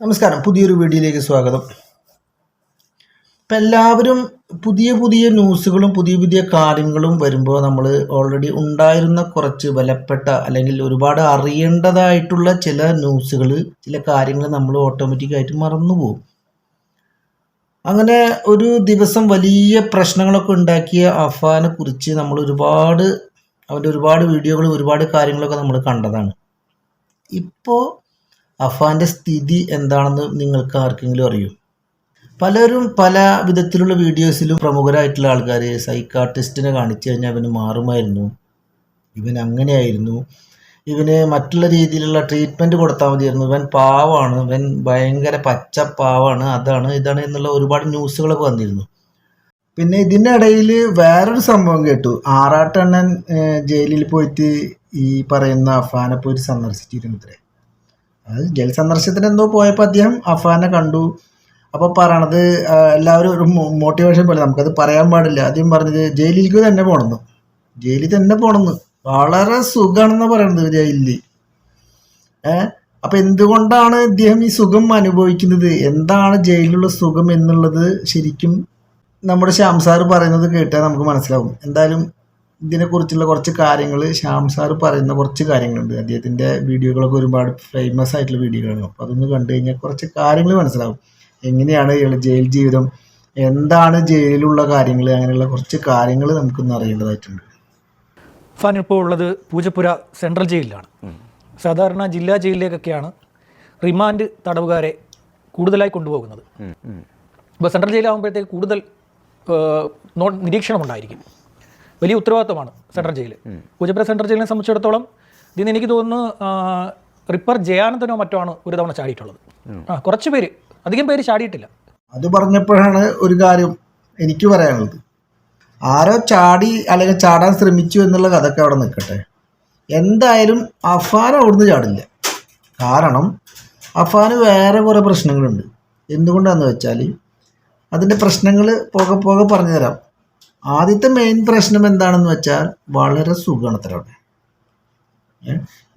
നമസ്കാരം. പുതിയൊരു വീഡിയോയിലേക്ക് സ്വാഗതം. ഇപ്പം എല്ലാവരും പുതിയ പുതിയ ന്യൂസുകളും പുതിയ പുതിയ കാര്യങ്ങളും വരുമ്പോൾ നമ്മൾ ഓൾറെഡി ഉണ്ടായിരുന്ന കുറച്ച് വിലപ്പെട്ട അല്ലെങ്കിൽ ഒരുപാട് അറിയേണ്ടതായിട്ടുള്ള ചില ന്യൂസുകൾ ചില കാര്യങ്ങൾ നമ്മൾ ഓട്ടോമാറ്റിക്കായിട്ട് മറന്നുപോകും അങ്ങനെ ഒരു ദിവസം വലിയ പ്രശ്നങ്ങളൊക്കെ ഉണ്ടാക്കിയ അഫാനെ കുറിച്ച് നമ്മൾ ഒരുപാട് അവന്റെ ഒരുപാട് വീഡിയോകളും ഒരുപാട് കാര്യങ്ങളൊക്കെ നമ്മൾ കണ്ടതാണ്. ഇപ്പോൾ അഫാന്റെ സ്ഥിതി എന്താണെന്ന് നിങ്ങൾക്ക് ആർക്കെങ്കിലും അറിയൂ? പലരും പല വിധത്തിലുള്ള വീഡിയോസിലും പ്രമുഖരായിട്ടുള്ള ആൾക്കാർ സൈക്കാട്രിസ്റ്റിനെ കാണിച്ചു കഴിഞ്ഞാൽ അവന് മാറുമായിരുന്നു. ഇവൻ അങ്ങനെയായിരുന്നു. ഇവന് മറ്റുള്ള രീതിയിലുള്ള ട്രീറ്റ്മെന്റ് കൊടുത്താൽ മതിയായിരുന്നു. ഇവൻ പാവാണ്. ഇവൻ ഭയങ്കര പച്ച പാവാണ് അതാണ് ഇതാണ് എന്നുള്ള ഒരുപാട് ന്യൂസുകളൊക്കെ വന്നിരുന്നു. പിന്നെ ഇതിന്റെ ഇടയിൽ വേറൊരു സംഭവം കേട്ടു. ആറാട്ടണ്ണൻ ജയിലിൽ പോയിട്ട് ഈ പറയുന്ന അഫാനെ പോയിട്ട് സന്ദർശിച്ചിരുന്നു ഇത്രേ. അത് ജയിൽ സന്ദർശനത്തിന് എന്തോ പോയപ്പോൾ അദ്ദേഹം അഫാനെ കണ്ടു. അപ്പോൾ പറയണത് എല്ലാവരും ഒരു മോട്ടിവേഷൻ പോലെ നമുക്കത് പറയാൻ പാടില്ല. ആദ്യം പറഞ്ഞത് ജയിലിലേക്ക് തന്നെ പോണെന്ന്. ജയിലിൽ തന്നെ പോകണമെന്ന് വളരെ സുഖമാണെന്ന് പറയണത് ജയിലിൽ ഏ? അപ്പം എന്തുകൊണ്ടാണ് ഇദ്ദേഹം ഈ സുഖം അനുഭവിക്കുന്നത്? എന്താണ് ജയിലിലുള്ള സുഖം എന്നുള്ളത് ശരിക്കും നമ്മുടെ ശ്യാം സാറ് പറയുന്നത് കേട്ടാൽ നമുക്ക് മനസ്സിലാവും. എന്തായാലും ഇതിനെക്കുറിച്ചുള്ള കുറച്ച് കാര്യങ്ങൾ ശ്യാം സാറ് പറയുന്ന കുറച്ച് കാര്യങ്ങളുണ്ട്. അദ്ദേഹത്തിന്റെ വീഡിയോകളൊക്കെ ഒരുപാട് ഫേമസ് ആയിട്ടുള്ള വീഡിയോകളാണ്. അപ്പോൾ അതൊന്ന് കണ്ടു കഴിഞ്ഞാൽ കുറച്ച് കാര്യങ്ങൾ മനസ്സിലാവും. എങ്ങനെയാണ് ഇയാളുടെ ജയിൽ ജീവിതം എന്താണ് ജയിലിലുള്ള കാര്യങ്ങൾ അങ്ങനെയുള്ള കുറച്ച് കാര്യങ്ങൾ നമുക്കൊന്ന് അറിയേണ്ടതായിട്ടുണ്ട്. ഫാൻ ഇപ്പോൾ ഉള്ളത് പൂജപ്പുര സെൻട്രൽ ജയിലിലാണ്. സാധാരണ ജില്ലാ ജയിലിലേക്കൊക്കെയാണ് റിമാൻഡ് തടവുകാരെ കൂടുതലായി കൊണ്ടുപോകുന്നത്. ഇപ്പോൾ സെൻട്രൽ ജയിലാകുമ്പോഴത്തേക്ക് കൂടുതൽ നിരീക്ഷണം ഉണ്ടായിരിക്കും വലിയ ഉത്തരവാദിത്തമാണ് സെൻട്രൽ ജയിൽ കുജപ്ര സെൻട്രൽ ജയിലിനെ സംബന്ധിച്ചിടത്തോളം ഇതിന് എനിക്ക് തോന്നുന്നു റിപ്പർ ജയാനന്ദനോ മറ്റോ ആണ് ഒരു തവണ ചാടിയിട്ടുള്ളത്. ആ കുറച്ച് പേര് അധികം പേര് ചാടിയിട്ടില്ല. അത് പറഞ്ഞപ്പോഴാണ് ഒരു കാര്യം എനിക്ക് പറയാനുള്ളത്. ആരോ ചാടി അല്ലെങ്കിൽ ചാടാൻ ശ്രമിച്ചു എന്നുള്ള കഥയൊക്കെ അവിടെ നിൽക്കട്ടെ. എന്തായാലും അഫാൻ അവിടുന്ന് ചാടില്ല. കാരണം അഫാന് വേറെ കുറേ പ്രശ്നങ്ങളുണ്ട്. എന്തുകൊണ്ടാന്ന് വെച്ചാൽ അതിന്റെ പ്രശ്നങ്ങൾ പോകെ പോകെ പറഞ്ഞു തരാം ആദ്യത്തെ മെയിൻ പ്രശ്നം എന്താണെന്ന് വെച്ചാൽ വളരെ സുഖമാണ്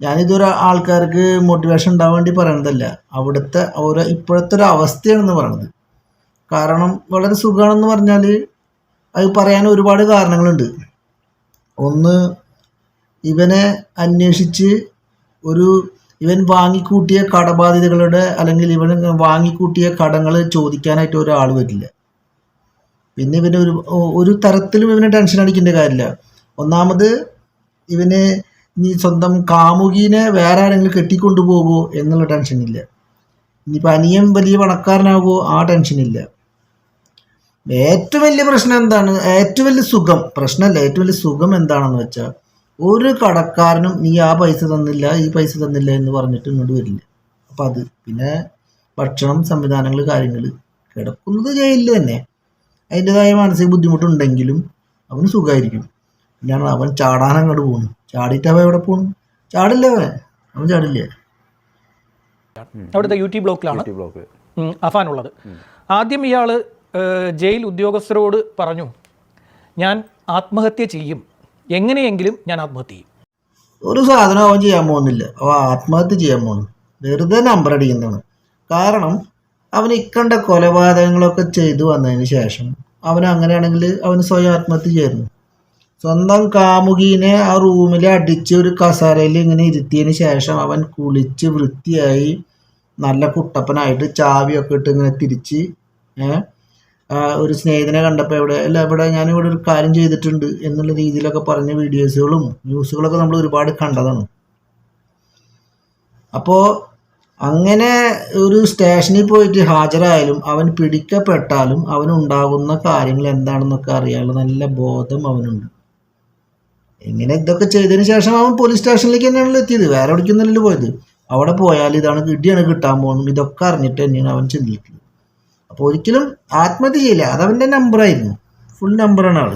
ഞാനിതൊരു ആൾക്കാർക്ക് മോട്ടിവേഷൻ ഉണ്ടാവാൻ വേണ്ടി പറയണതല്ല. അവിടുത്തെ ഓരോ ഇപ്പോഴത്തെ ഒരു അവസ്ഥയാണെന്ന് പറയണത്. കാരണം വളരെ സുഖമാണെന്ന് പറഞ്ഞാൽ അത് പറയാൻ ഒരുപാട് കാരണങ്ങളുണ്ട്. ഒന്ന് ഇവനെ അന്വേഷിച്ച് ഒരു ഇവൻ വാങ്ങിക്കൂട്ടിയ കടബാധ്യതകളുടെ അല്ലെങ്കിൽ ഇവൻ വാങ്ങിക്കൂട്ടിയ കടങ്ങൾ ചോദിക്കാനായിട്ട് ഒരാൾ വരില്ല. പിന്നെ ഇവന് ഒരു ഒരു തരത്തിലും ഇവനെ ടെൻഷൻ അടിക്കേണ്ട കാര്യമില്ല. ഒന്നാമത് ഇവന് നീ സ്വന്തം കാമുകീനെ വേറെ ആരെങ്കിലും കെട്ടിക്കൊണ്ടു പോകുമോ എന്നുള്ള ഇല്ല. ഇനിയിപ്പോൾ അനിയൻ വലിയ പണക്കാരനാകുമോ ആ ടെൻഷൻ ഇല്ല. ഏറ്റവും വലിയ പ്രശ്നം എന്താണ്? ഏറ്റവും വലിയ സുഖം പ്രശ്നമല്ല ഏറ്റവും വലിയ സുഖം എന്താണെന്ന് വെച്ചാൽ ഒരു കടക്കാരനും നീ ആ പൈസ തന്നില്ല ഈ പൈസ തന്നില്ല എന്ന് പറഞ്ഞിട്ട് ഇങ്ങോട്ട് വരില്ല. അപ്പം അത് പിന്നെ ഭക്ഷണം സംവിധാനങ്ങൾ കാര്യങ്ങൾ കിടക്കുന്നത് ജയിലിൽ തന്നെ. അതിന്റെതായ മാനസിക ബുദ്ധിമുട്ടുണ്ടെങ്കിലും അവന് സുഖമായിരിക്കും. പിന്നെയാണ് അവൻ ചാടാൻ അങ്ങോട്ട് പോകുന്നു ചാടിയിട്ട് അവൻ എവിടെ പോകുന്നു ചാടില്ല അവൻ? അവൻ ചാടില്ലേ? അവിടുത്തെ യു ടി ബ്ലോക്കിലാണ് അഫാൻ ഉള്ളത് അഫാനുള്ളത്. ആദ്യം ഇയാൾ ജയിൽ ഉദ്യോഗസ്ഥരോട് പറഞ്ഞു ഞാൻ ആത്മഹത്യ ചെയ്യും. എങ്ങനെയെങ്കിലും ഞാൻ ആത്മഹത്യ ചെയ്യും. ഒരു സാധനം അവൻ ചെയ്യാൻ പോകുന്നില്ല. അവൻ ആത്മഹത്യ ചെയ്യാൻ പോകുന്നു. വെറുതെ നമ്പർ അടിക്കുന്നതാണ്. കാരണം അവൻ ഇക്കണ്ട കൊലപാതകങ്ങളൊക്കെ ചെയ്തു വന്നതിന് ശേഷം അവൻ അങ്ങനെയാണെങ്കിൽ അവൻ സ്വയം ആത്മഹത്യ ചെയ്യുന്നു. സ്വന്തം കാമുകീനെ ആ റൂമിൽ അടിച്ച് ഒരു കസാരയിൽ ഇങ്ങനെ ഇരുത്തിയതിന് ശേഷം അവൻ കുളിച്ച് വൃത്തിയായി നല്ല കുട്ടപ്പനായിട്ട് ചാവിയൊക്കെ ഇട്ട് ഇങ്ങനെ തിരിച്ച് ഒരു സ്നേഹിതനെ കണ്ടപ്പോൾ എവിടെ അല്ല ഇവിടെ ഞാനിവിടെ ഒരു കാര്യം ചെയ്തിട്ടുണ്ട് എന്നുള്ള രീതിയിലൊക്കെ പറഞ്ഞ വീഡിയോസുകളും ന്യൂസുകളൊക്കെ നമ്മൾ ഒരുപാട് കണ്ടതാണ്. അപ്പോൾ അങ്ങനെ ഒരു സ്റ്റേഷനിൽ പോയിട്ട് ഹാജരായാലും അവൻ പിടിക്കപ്പെട്ടാലും അവനുണ്ടാകുന്ന കാര്യങ്ങൾ എന്താണെന്നൊക്കെ അറിയാനുള്ള നല്ല ബോധം അവനുണ്ട്. എങ്ങനെ ഇതൊക്കെ ചെയ്തതിന് ശേഷം അവൻ പോലീസ് സ്റ്റേഷനിലേക്ക് തന്നെയാണല്ലോ എത്തിയത്. വേറെ എവിടേക്കൊന്നുമല്ലല്ലോ പോയത്. അവിടെ പോയാൽ ഇതാണ് കിട്ടിയാണ് കിട്ടാൻ പോകുന്നത്. ഇതൊക്കെ അറിഞ്ഞിട്ട് തന്നെയാണ് അവൻ ചിന്തിക്കുന്നത്. അപ്പോൾ ഒരിക്കലും ആത്മഹത്യ ചെയ്യില്ല. അതവന്റെ നമ്പറായിരുന്നു ഫുൾ നമ്പറാണ് ആൾ.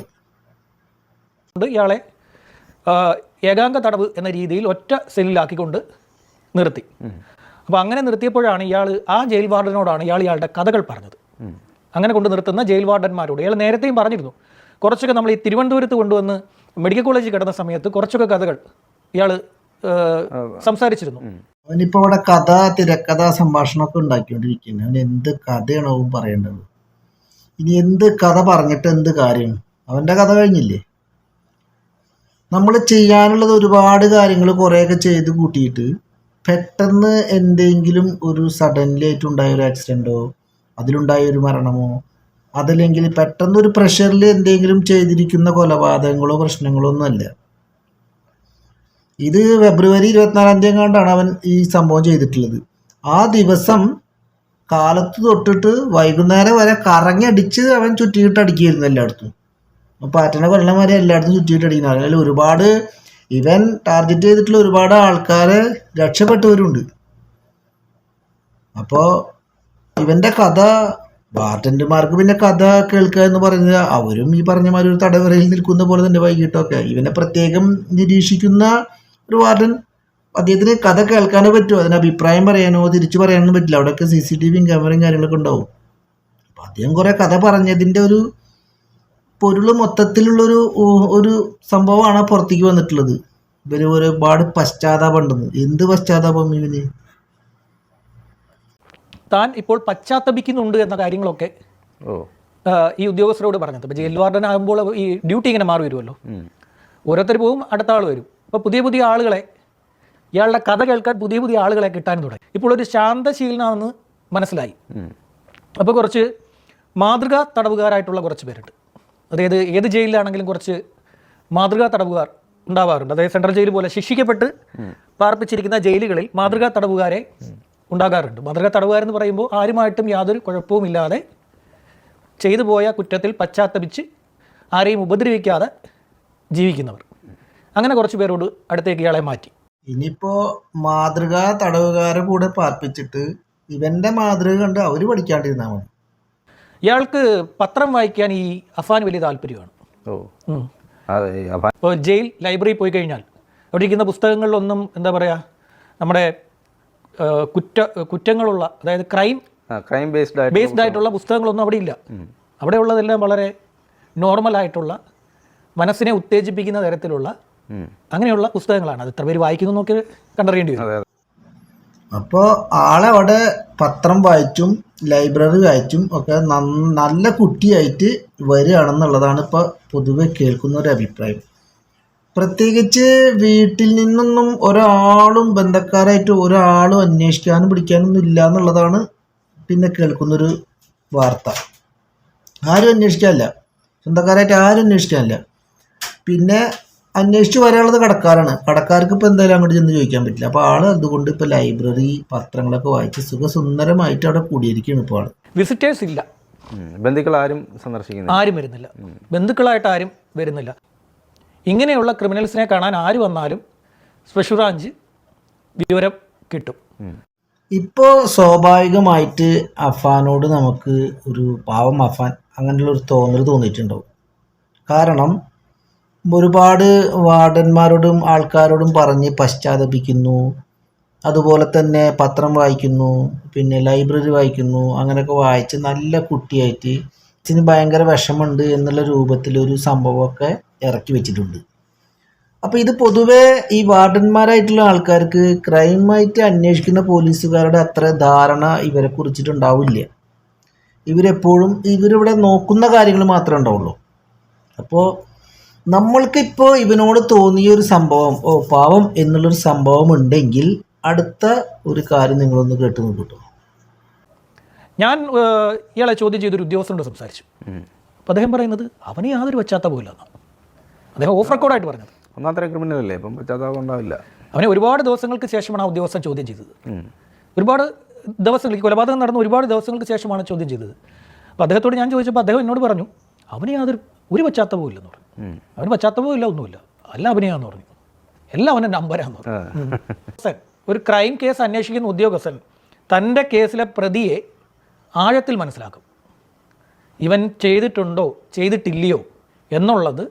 കൊണ്ട് ഇയാളെ ഏകാംഗ തടവ് എന്ന രീതിയിൽ ഒറ്റ സെല്ലിലാക്കിക്കൊണ്ട് നിർത്തി. അപ്പോൾ അങ്ങനെ നിർത്തിയപ്പോഴാണ് ഇയാൾ ആ ജയിൽ വാർഡനോടാണ് ഇയാൾ ഇയാളുടെ കഥകൾ പറഞ്ഞത്. അങ്ങനെ കൊണ്ട് നിർത്തുന്ന ജയിൽ വാർഡന്മാരോട് ഇയാൾ നേരത്തെയും പറഞ്ഞിരുന്നു. കുറച്ചൊക്കെ നമ്മൾ ഈ തിരുവനന്തപുരത്ത് കൊണ്ടുവന്ന് മെഡിക്കൽ കോളേജിൽ കിടന്ന സമയത്ത് കുറച്ചൊക്കെ കഥകൾ ഇയാൾ സംസാരിച്ചിരുന്നു. അവനിപ്പോ അവിടെ കഥ തിരക്കഥ സംഭാഷണമൊക്കെ ഉണ്ടാക്കിക്കൊണ്ടിരിക്കുന്നത് അവൻ എന്ത് കഥയാണ് അവൻ പറയേണ്ടത്? ഇനി എന്ത് കഥ പറഞ്ഞിട്ട് എന്ത് കാര്യം? അവന്റെ കഥ കഴിഞ്ഞില്ലേ? നമ്മൾ ചെയ്യാനുള്ളത് ഒരുപാട് കാര്യങ്ങൾ കുറേയൊക്കെ ചെയ്ത് കൂട്ടിയിട്ട് പെട്ടെന്ന് എന്തെങ്കിലും ഒരു സഡൻലി ആയിട്ടുണ്ടായ ഒരു ആക്സിഡന്റോ അതിലുണ്ടായ ഒരു മരണമോ അതല്ലെങ്കിൽ പെട്ടെന്ന് ഒരു പ്രഷറിൽ എന്തെങ്കിലും ചെയ്തിരിക്കുന്ന കൊലപാതകങ്ങളോ പ്രശ്നങ്ങളോ ഒന്നുമല്ല ഇത് ഫെബ്രുവരി ഇരുപത്തിനാലാം തീയതി കണ്ടാണ് അവൻ ഈ സംഭവം ചെയ്തിട്ടുള്ളത്. ആ ദിവസം കാലത്ത് തൊട്ടിട്ട് വൈകുന്നേരം വരെ കറങ്ങി അവൻ ചുറ്റിയിട്ട് അടിക്കുകയായിരുന്നു എല്ലായിടത്തും. പാറ്റനെ കൊല്ലം വരെ എല്ലായിടത്തും ചുറ്റിയിട്ട് അടിക്കുന്നു അതിൽ ഒരുപാട് ഇവൻ ടാർഗറ്റ് ചെയ്തിട്ടുള്ള ഒരുപാട് ആൾക്കാരെ രക്ഷപ്പെട്ടവരുണ്ട്. അപ്പോ ഇവന്റെ കഥ ബാർട്ടൻഡർമാർക്ക് പിന്നെ കഥ കേൾക്കുക എന്ന് പറയുന്നത് അവരും ഈ പറഞ്ഞ മാതിരി ഒരു തടവറയിൽ നിൽക്കുന്ന പോലെ തന്നെ വൈകിട്ടൊക്കെ. ഇവനെ പ്രത്യേകം നിരീക്ഷിക്കുന്ന ഒരു വാർഡൻ അദ്ദേഹത്തിന് കഥ കേൾക്കാനോ പറ്റുമോ അതിന് അഭിപ്രായം പറയാനോ തിരിച്ചു പറയാനോ പറ്റില്ല. അവിടെയൊക്കെ സി സി ടി വിയും ക്യാമറയും കാര്യങ്ങളൊക്കെ ഉണ്ടാവും. അപ്പം അദ്ദേഹം കുറെ കഥ പറഞ്ഞതിന്റെ ഒരു പൊരുൾ മൊത്തത്തിലുള്ളൊരു ഒരു സംഭവമാണ് പുറത്തേക്ക് വന്നിട്ടുള്ളത്. ഇവർ ഒരുപാട് പശ്ചാത്താപം ഉണ്ടെന്ന് എന്ത് പശ്ചാത്താപം ഇവന്? താൻ ഇപ്പോൾ പശ്ചാത്തപിക്കുന്നുണ്ട് എന്ന കാര്യങ്ങളൊക്കെ ഓ. ഈ ഉദ്യോഗസ്ഥരോട് പറഞ്ഞത്. ഇപ്പോൾ ജയിൽ വാർഡൻ ആകുമ്പോൾ ഈ ഡ്യൂട്ടി ഇങ്ങനെ മാറി വരുമല്ലോ. ഓരോരുത്തർ പോവും അടുത്ത ആൾ വരും. അപ്പോൾ പുതിയ പുതിയ ആളുകളെ ഇയാളുടെ കഥ കേൾക്കാൻ പുതിയ പുതിയ ആളുകളെ കിട്ടാൻ തുടങ്ങി. ഇപ്പോൾ ഒരു ശാന്തശീലനാണെന്ന് മനസ്സിലായി. അപ്പോൾ കുറച്ച് മാതൃകാ തടവുകാരായിട്ടുള്ള കുറച്ച് പേരുണ്ട്. അതായത് ഏത് ജയിലിലാണെങ്കിലും കുറച്ച് മാതൃകാ തടവുകാർ ഉണ്ടാവാറുണ്ട്. അതായത് സെൻട്രൽ ജയിൽ പോലെ ശിക്ഷിക്കപ്പെട്ട് പാർപ്പിച്ചിരിക്കുന്ന ജയിലുകളിൽ മാതൃകാ തടവുകാരെ ഉണ്ടാകാറുണ്ട്. മാതൃകാ തടവുകാരെന്ന് പറയുമ്പോൾ ആരുമായിട്ടും യാതൊരു കുഴപ്പവുമില്ലാതെ ചെയ്തു പോയ കുറ്റത്തിൽ പശ്ചാത്തപിച്ച് ആരെയും ഉപദ്രവിക്കാതെ ജീവിക്കുന്നവർ. അങ്ങനെ കുറച്ച് പേരോട് അടുത്തേക്ക് ഇയാളെ മാറ്റി. ഇനിയിപ്പോ മാതൃകാ തടവുകാരെ കൂടെ പാർപ്പിച്ചിട്ട് ഇവന്റെ മാതൃക കണ്ട് അവർ പഠിക്കാണ്ടിരുന്നാ മതി. ഇയാൾക്ക് പത്രം വായിക്കാൻ ഈ അഫാൻ വലിയ താല്പര്യമാണ്. ഓ. ഇപ്പോൾ ജയിൽ ലൈബ്രറി പോയി കഴിഞ്ഞാൽ അവിടെ ഇരിക്കുന്ന പുസ്തകങ്ങളിലൊന്നും എന്താ പറയുക നമ്മുടെ കുറ്റ കുറ്റങ്ങളുള്ള അതായത് ക്രൈം ക്രൈം ബേസ്ഡ് ബേസ്ഡ് ആയിട്ടുള്ള പുസ്തകങ്ങളൊന്നും അവിടെ ഇല്ല. അവിടെ ഉള്ളതെല്ലാം വളരെ നോർമലായിട്ടുള്ള മനസ്സിനെ ഉത്തേജിപ്പിക്കുന്ന തരത്തിലുള്ള. അങ്ങനെയുള്ള പുസ്തകങ്ങളാണ്. അത് എത്ര പേര് വായിക്കുന്നു നോക്കി കണ്ടറിയേണ്ടി വരും. അപ്പോൾ ആളവിടെ പത്രം വായിച്ചും ലൈബ്രറി വായിച്ചും ഒക്കെ നല്ല കുട്ടിയായിട്ട് വരികയാണെന്നുള്ളതാണ് ഇപ്പോൾ പൊതുവെ കേൾക്കുന്ന ഒരു അഭിപ്രായം. പ്രത്യേകിച്ച് വീട്ടിൽ നിന്നൊന്നും ഒരാളും ബന്ധക്കാരായിട്ട് ഒരാളും അന്വേഷിക്കാനും പിടിക്കാനൊന്നും ഇല്ല എന്നുള്ളതാണ് പിന്നെ കേൾക്കുന്നൊരു വാർത്ത. ആരും അന്വേഷിക്കാനില്ല. സ്വന്തക്കാരായിട്ട് ആരും അന്വേഷിക്കാനില്ല. പിന്നെ അന്വേഷിച്ച് വരാനുള്ളത് കടക്കാരാണ്. കടക്കാർക്ക് ഇപ്പോൾ എന്തായാലും അങ്ങോട്ട് ചെന്ന് ചോദിക്കാൻ പറ്റില്ല. അപ്പോൾ ആൾ അതുകൊണ്ട് ഇപ്പോൾ ലൈബ്രറി പത്രങ്ങളൊക്കെ വായിച്ച് സുഖസുന്ദരമായിട്ട് അവിടെ കൂടിയിരിക്കുകയാണ് ഇപ്പോൾ ആൾ. വിസിറ്റേഴ്സ് ഇല്ല. ബന്ധുക്കൾ ആരും സന്ദർശിക്കുന്നു ആരും വരുന്നില്ല. ബന്ധുക്കളായിട്ട് ആരും വരുന്നില്ല. ഇങ്ങനെയുള്ള ക്രിമിനൽസിനെ കാണാൻ ആര് വന്നാലും സ്പെഷ്യൽ ബ്രാഞ്ച് വിവരം കിട്ടും. ഇപ്പോൾ സ്വാഭാവികമായിട്ട് അഫാനോട് നമുക്ക് ഒരു പാവം അഫാൻ അങ്ങനെയുള്ള ഒരു തോന്നൽ തോന്നിയിട്ടുണ്ടാവും. കാരണം ഒരുപാട് വാർഡന്മാരോടും ആൾക്കാരോടും പറഞ്ഞ് പശ്ചാത്തപിക്കുന്നു. അതുപോലെ തന്നെ പത്രം വായിക്കുന്നു പിന്നെ ലൈബ്രറി വായിക്കുന്നു അങ്ങനെയൊക്കെ വായിച്ച് നല്ല കുട്ടിയായിട്ട് ഇതിന് ഭയങ്കര വിഷമമുണ്ട് എന്നുള്ള രൂപത്തിലൊരു സംഭവമൊക്കെ ഇറക്കി വെച്ചിട്ടുണ്ട്. അപ്പോൾ ഇത് പൊതുവേ ഈ വാർഡന്മാരായിട്ടുള്ള ആൾക്കാർക്ക് ക്രൈമായിട്ട് അന്വേഷിക്കുന്ന പോലീസുകാരുടെ അത്ര ധാരണ ഇവരെ കുറിച്ചിട്ടുണ്ടാവില്ല. ഇവരെപ്പോഴും ഇവരിവിടെ നോക്കുന്ന കാര്യങ്ങൾ മാത്രമേ ഉണ്ടാവുള്ളൂ. അപ്പോൾ നമ്മൾക്കിപ്പോൾ ഇവനോട് തോന്നിയ ഒരു സംഭവം ഓ പാവം എന്നുള്ളൊരു സംഭവം ഉണ്ടെങ്കിൽ അടുത്ത ഒരു കാര്യം നിങ്ങളൊന്ന് കേട്ട് നോക്കിട്ടോ ഞാൻ ഇയാളെ ചോദ്യം ചെയ്തൊരു ഉദ്യോഗസ്ഥനോട് സംസാരിച്ചു. അപ്പം അപ്പോൾ അദ്ദേഹം പറയുന്നത് അവനെ യാതൊരു പശ്ചാത്തലമില്ലെന്നാണ് അദ്ദേഹം ഓഫ് റെക്കോർഡായിട്ട് പറഞ്ഞത്. ഒന്നാമത്തെ ക്രിമിനൽ അല്ലേ? ഇപ്പം പശ്ചാത്തലം ഉണ്ടാവില്ല. അവനെ ഒരുപാട് ദിവസങ്ങൾക്ക് ശേഷമാണ് ആ ഉദ്യോഗസ്ഥൻ ചോദ്യം ചെയ്തത്. ഒരുപാട് ദിവസങ്ങൾ ഈ കൊലപാതകം നടന്ന ഒരുപാട് ദിവസങ്ങൾക്ക് ശേഷമാണ് ചോദ്യം ചെയ്തത്. അപ്പോൾ അദ്ദേഹത്തോട് ഞാൻ ചോദിച്ചപ്പോൾ അദ്ദേഹം എന്നോട് പറഞ്ഞു അവന് യാതൊരു ഒരു പശ്ചാത്തലവും ഇല്ലെന്ന് പറഞ്ഞു. അവന് പശ്ചാത്തലവും ഇല്ല ഒന്നുമില്ല. അല്ല അഭിനയാന്ന് പറഞ്ഞു. എല്ലാം അവന്റെ നമ്പരാന്ന് പറഞ്ഞു. ഒരു ക്രൈം കേസ് അന്വേഷിക്കുന്ന ഉദ്യോഗസ്ഥൻ തന്റെ കേസിലെ പ്രതിയെ ആഴത്തിൽ മനസ്സിലാക്കും. ഇവൻ ചെയ്തിട്ടുണ്ടോ ചെയ്തിട്ടില്ലയോ എന്നുള്ളത്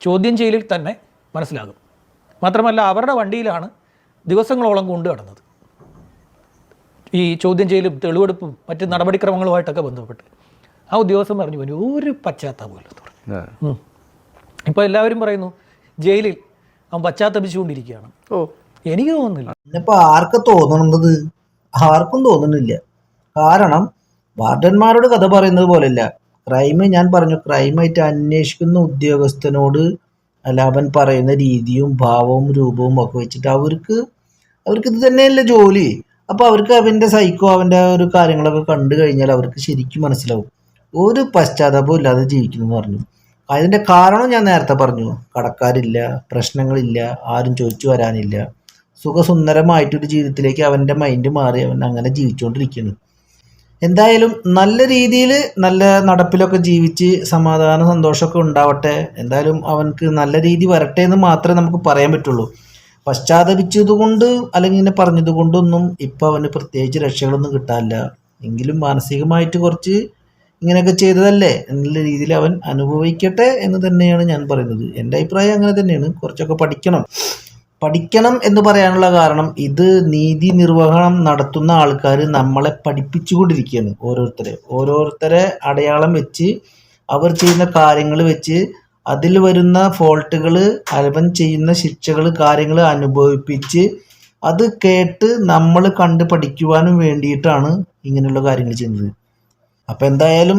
ചോദ്യം ചെയ്യലിൽ തന്നെ മനസ്സിലാകും. മാത്രമല്ല അവരുടെ വണ്ടിയിലാണ് ദിവസങ്ങളോളം കൊണ്ടു കടന്നത് ഈ ചോദ്യം ചെയ്യലും തെളിവെടുപ്പും മറ്റ് നടപടിക്രമങ്ങളുമായിട്ടൊക്കെ ബന്ധപ്പെട്ട്. ആ ഉദ്യോഗസ്ഥൻ പറഞ്ഞു ഒരു പശ്ചാത്താപമില്ലെന്ന് പറഞ്ഞു. ഇപ്പോൾ എല്ലാവരും പറയുന്നു ജയിലിൽ അവൻ പശ്ചാത്തപിച്ചുകൊണ്ടിരിക്കുകയാണ്. ഓ. എനിക്ക് തോന്നുന്നില്ല. ഇന്നിപ്പോൾ ആർക്ക് തോന്നണത് ആർക്കും തോന്നുന്നില്ല. കാരണം വാർഡന്മാരോട് കഥ പറയുന്നത് പോലെയല്ല. ക്രൈം ഞാൻ പറഞ്ഞു ക്രൈമായിട്ട് അന്വേഷിക്കുന്ന ഉദ്യോഗസ്ഥനോട് അല്ല അവൻ പറയുന്ന രീതിയും ഭാവവും രൂപവും ഒക്കെ വെച്ചിട്ട് അവർക്ക് അവർക്ക് ഇത് തന്നെയല്ലേ ജോലി. അപ്പോൾ അവർക്ക് അവന്റെ സൈക്കോ അവന്റെ ഒരു കാര്യങ്ങളൊക്കെ കണ്ടു കഴിഞ്ഞാൽ അവർക്ക് ശരിക്കും മനസ്സിലാവും. ഒരു പശ്ചാത്താപവും ഇല്ലാതെ ജീവിക്കുന്നു എന്ന് പറഞ്ഞു. അതിന്റെ കാരണം ഞാൻ നേരത്തെ പറഞ്ഞു. കടക്കാരില്ല പ്രശ്നങ്ങളില്ല ആരും ചോദിച്ചു വരാനില്ല. സുഖസുന്ദരമായിട്ടൊരു ജീവിതത്തിലേക്ക് അവന്റെ മൈൻഡ് മാറി അവൻ അങ്ങനെ ജീവിച്ചുകൊണ്ടിരിക്കുന്നു എന്തായാലും നല്ല രീതിയിൽ നല്ല നടപ്പിലൊക്കെ ജീവിച്ച് സമാധാന സന്തോഷമൊക്കെ ഉണ്ടാവട്ടെ. എന്തായാലും അവൻക്ക് നല്ല രീതി വരട്ടെ എന്ന് മാത്രമേ നമുക്ക് പറയാൻ പറ്റുള്ളൂ. പശ്ചാത്തപിച്ചതുകൊണ്ട് അല്ലെങ്കിൽ ഇങ്ങനെ പറഞ്ഞതുകൊണ്ടൊന്നും ഇപ്പോൾ ഇപ്പം അവന് പ്രത്യേകിച്ച് രക്ഷകളൊന്നും കിട്ടാനില്ല. എങ്കിലും മാനസികമായിട്ട് കുറച്ച് ഇങ്ങനെയൊക്കെ ചെയ്തതല്ലേ എന്നുള്ള രീതിയിൽ അവൻ അനുഭവിക്കട്ടെ എന്ന് തന്നെയാണ് ഞാൻ പറയുന്നത്. എന്റെ അഭിപ്രായം അങ്ങനെ തന്നെയാണ്. കുറച്ചൊക്കെ പഠിക്കണം. പഠിക്കണം എന്ന് പറയാനുള്ള കാരണം ഇത് നീതി നിർവഹണം നടത്തുന്ന ആൾക്കാർ നമ്മളെ പഠിപ്പിച്ചുകൊണ്ടിരിക്കുകയാണ് ഓരോരുത്തരെ. ഓരോരുത്തരെ അടയാളം വെച്ച് അവർ ചെയ്യുന്ന കാര്യങ്ങൾ വെച്ച് അതിൽ വരുന്ന ഫോൾട്ടുകൾ അവൻ ചെയ്യുന്ന ശിക്ഷകൾ കാര്യങ്ങൾ അനുഭവിപ്പിച്ച് അത് കേട്ട് നമ്മൾ കണ്ട് പഠിക്കുവാനും വേണ്ടിയിട്ടാണ് ഇങ്ങനെയുള്ള കാര്യങ്ങൾ ചെയ്യുന്നത്. അപ്പോൾ എന്തായാലും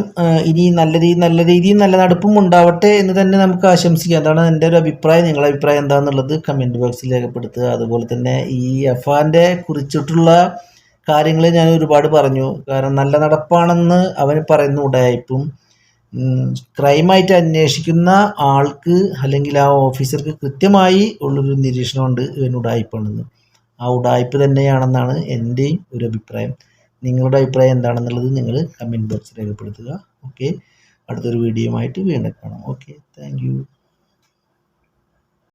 ഇനി നല്ല രീതി നല്ല രീതിയിൽ നല്ല നടപ്പും ഉണ്ടാവട്ടെ എന്ന് തന്നെ നമുക്ക് ആശംസിക്കാം. അതാണ് എന്റെ ഒരു അഭിപ്രായം. നിങ്ങളുടെ അഭിപ്രായം എന്താണെന്നുള്ളത് കമന്റ് ബോക്സിൽ രേഖപ്പെടുത്തുക. അതുപോലെ തന്നെ ഈ അഫാന്റെ കുറിച്ചിട്ടുള്ള കാര്യങ്ങൾ ഞാൻ ഒരുപാട് പറഞ്ഞു. കാരണം നല്ല നടപ്പാണെന്ന് അവന് പറയുന്ന ഉടായ്പും ക്രൈമായിട്ട് അന്വേഷിക്കുന്ന ആൾക്ക് അല്ലെങ്കിൽ ആ ഓഫീസർക്ക് കൃത്യമായി ഉള്ളൊരു നിരീക്ഷണമുണ്ട് ഇവൻ ഉടായ്പാണെന്ന്. ആ ഉടായ്പ് തന്നെയാണെന്നാണ് എന്റെയും ഒരു അഭിപ്രായം. നിങ്ങളുടെ അഭിപ്രായം എന്താണെന്നുള്ളത് നിങ്ങൾ കമന്റ് ബോക്സിൽ രേഖപ്പെടുത്തുക. ഓക്കെ അടുത്തൊരു വീഡിയോ ആയിട്ട് വീണ്ടും കാണാം. Okay thank